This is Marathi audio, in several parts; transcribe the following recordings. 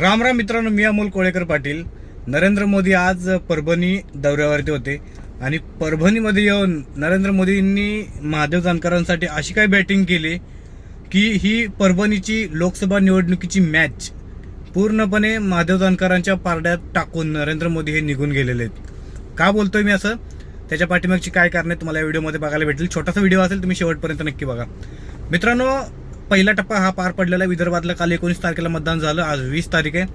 राम राम मित्रांनो मी अमोल कोळेकर पाटील. नरेंद्र मोदी आज परभणी दौऱ्यावरती होते. आणि परभणीमध्ये येऊन नरेंद्र मोदींनी महादेव जानकरांसाठी अशी काय बॅटिंग केली की ही परभणीची लोकसभा निवडणुकीची मॅच पूर्णपणे महादेव जानकरांच्या पारड्यात टाकून नरेंद्र मोदी हे निघून गेलेले आहेत. का बोलतोय मी असं? त्याच्या पाठीमागची काय कारण आहे तुम्हाला या व्हिडिओमध्ये बघायला भेटेल. छोटासा व्हिडिओ असेल तुम्ही शेवटपर्यंत नक्की बघा. मित्रांनो पहिला टप्पा हा पार पडलेला आहे. विदर्भातलं काल एकोणीस तारखेला मतदान झालं. आज वीस तारीख आहे.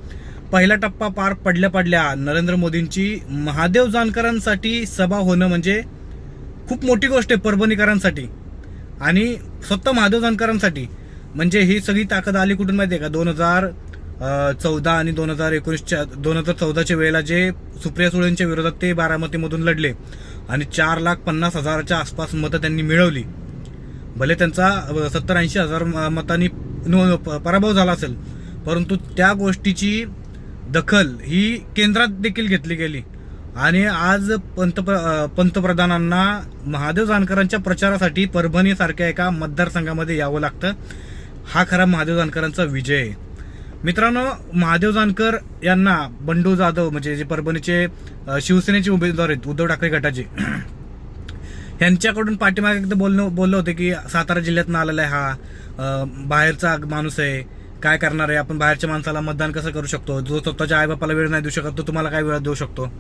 पहिला टप्पा पार पडल्या पडल्या नरेंद्र मोदींची महादेव जानकरांसाठी सभा होणं म्हणजे खूप मोठी गोष्ट आहे परभणीकरांसाठी आणि स्वतः महादेव जानकरांसाठी. म्हणजे ही सगळी ताकद आली कुठून माहिती आहे का? दोन हजार चौदा आणि दोन हजार एकोणीसच्या दोन हजार चौदाच्या वेळेला जे सुप्रिया सुळेंच्या विरोधात ते बारामतीमधून लढले आणि चार लाख पन्नास हजाराच्या आसपास मतं त्यांनी मिळवली. भले त्यांचा सत्तर ऐंशी हजार म- मतांनी प- पराभव झाला असेल परंतु त्या गोष्टीची दखल ही केंद्रात देखील घेतली गेली. आणि आज पंत पंतप्रधानांना महादेव जानकरांच्या प्रचारासाठी परभणीसारख्या एका मतदारसंघामध्ये यावं लागतं. हा खरा महादेव जानकरांचा विजय. आहे मित्रांनो महादेव जानकर यांना बंडू जाधव म्हणजे जे परभणीचे शिवसेनेचे उमेदवार आहेत उद्धव ठाकरे गटाचे यांच्याकडून पाठीमागे एकदा बोलणं बोललं होतं की सातारा जिल्ह्यात आलेला आहे हा. बाहेरचा माणूस आहे. काय करणार आहे? आपण बाहेरच्या माणसाला मतदान कसं करू शकतो? जो स्वतःच्या आईबापाला वेळ नाही देऊ शकत तो तुम्हाला काय वेळ देऊ शकतो?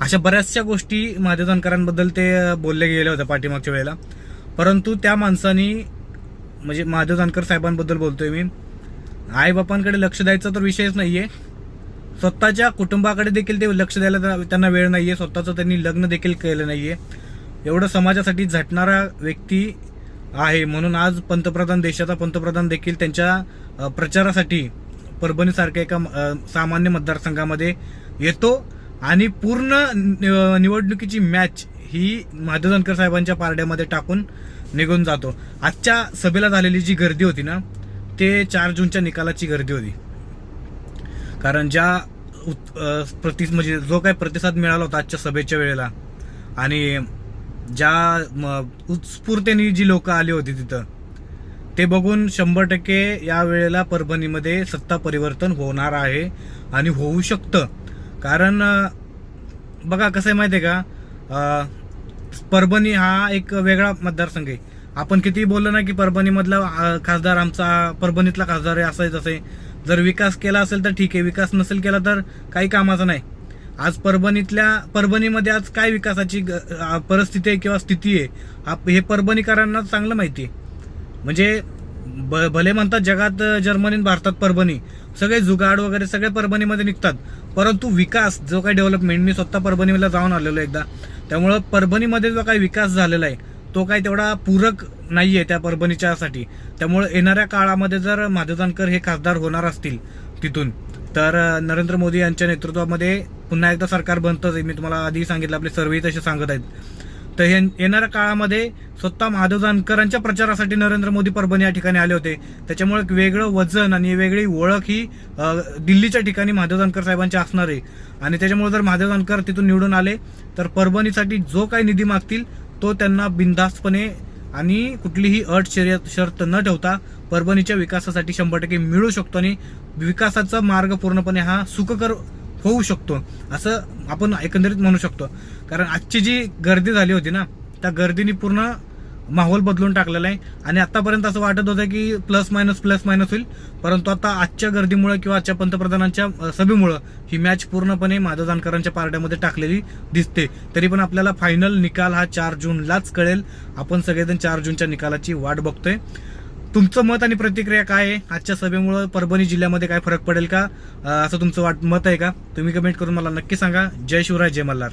अशा बऱ्याचशा गोष्टी महादेव जानकरांबद्दल ते बोलले गेले होते पाठीमागच्या वेळेला. परंतु त्या माणसानी म्हणजे महादेव जानकर साहेबांबद्दल बोलतोय मी. आईबापांकडे लक्ष द्यायचा तर विषयच नाहीये. स्वतःच्या कुटुंबाकडे देखील ते लक्ष द्यायला त्यांना वेळ नाहीये. स्वतःचं त्यांनी लग्न देखील केलं नाहीये. एवढं समाजासाठी झटणारा व्यक्ती आहे. म्हणून आज पंतप्रधान देशाचा पंतप्रधान देखील त्यांच्या प्रचारासाठी परभणीसारख्या एका सामान्य मतदारसंघामध्ये येतो. आणि पूर्ण नि- निवडणुकीची मॅच ही महादेवजनकर साहेबांच्या पारड्यामध्ये टाकून निघून जातो. आजच्या सभेला झालेली जी गर्दी होती ना ते चार जूनच्या निकालाची गर्दी होती. कारण ज्या प्रति म्हणजे जो काही प्रतिसाद मिळाला होता आजच्या सभेच्या वेळेला आणि ज्या उत्स्फूर्तेने जी लोक आली होती तिथं ते बघून शंभर टक्के या वेळेला परभणीमध्ये सत्ता परिवर्तन होणार आहे आणि होऊ शकतं. कारण बघा कसं आहे माहिती आहे का परभणी हा एक वेगळा मतदारसंघ आहे. आपण किती बोललो ना की परभणीमधला खासदार आमचा परभणीतला खासदार आहे असं आहे जसे जर विकास केला असेल तर ठीक आहे विकास नसेल केला तर काही कामाचं नाही. आज परभणीतल्या परभणीमध्ये आज काय विकासाची ग- परिस्थिती आहे किंवा स्थिती आहे आप- हे परभणीकरांना चांगलं माहिती आहे. म्हणजे ब- भले म्हणतात जगात जर्मनीन जर्मनी भारतात परभणी सगळे जुगाड वगैरे सगळे परभणीमध्ये निघतात परंतु विकास जो काही डेव्हलपमेंट मी स्वतः परभणीला जाऊन आलेलो एकदा त्यामुळं परभणीमध्ये जो काही विकास झालेला आहे तो काही तेवढा पूरक नाही आहे त्या परभणीच्यासाठी त्यामुळे येणाऱ्या काळामध्ये जर महादेव जानकर हे खासदार होणार असतील तिथून तर नरेंद्र मोदी यांच्या नेतृत्वामध्ये पुन्हा एकदा सरकार बनतंच आहे. मी तुम्हाला आधी सांगितलं आपले सर्वे तसे सांगत आहेत. तर हे येणाऱ्या काळामध्ये स्वतः महादेव जानकरांच्या प्रचारासाठी नरेंद्र मोदी परभणी या ठिकाणी आले होते. त्याच्यामुळे एक वेगळं वजन आणि वेगळी ओळख ही दिल्लीच्या ठिकाणी महादेव जानकर साहेबांची असणार आहे. आणि त्याच्यामुळे जर महादेव जानकर तिथून निवडून आले तर परभणीसाठी जो काही निधी मागतील तो त्यांना बिनधास्तपणे आणि कुठलीही अट शर्यत शर्त न ठेवता परभणीच्या विकासासाठी शंभर टक्के मिळू शकतो. आणि विकासाचा मार्ग पूर्णपणे हा सुखकर होऊ शकतो. असं आपण एकंदरीत म्हणू शकतो. कारण आजची जी गर्दी झाली होती ना त्या गर्दीने पूर्ण माहोल बदलून टाकलेला आहे. आणि आतापर्यंत असं वाटत होतं की प्लस मायनस प्लस मायनस होईल. परंतु आता आजच्या गर्दीमुळे किंवा आजच्या पंतप्रधानांच्या सभेमुळं ही मॅच पूर्णपणे माधव जानकरांच्या पारड्यामध्ये टाकलेली दिसते. तरी पण आपल्याला फायनल निकाल हा चार जूनलाच कळेल. आपण सगळेजण चार जूनच्या निकालाची वाट बघतोय. तुमचं मत आणि प्रतिक्रिया काय आहे? आजच्या सभेमुळे परभणी जिल्ह्यामध्ये काय फरक पडेल का? असं तुमचं वाट मत आहे का? तुम्ही कमेंट करून मला नक्की सांगा. जय शिवराय जय मल्हार.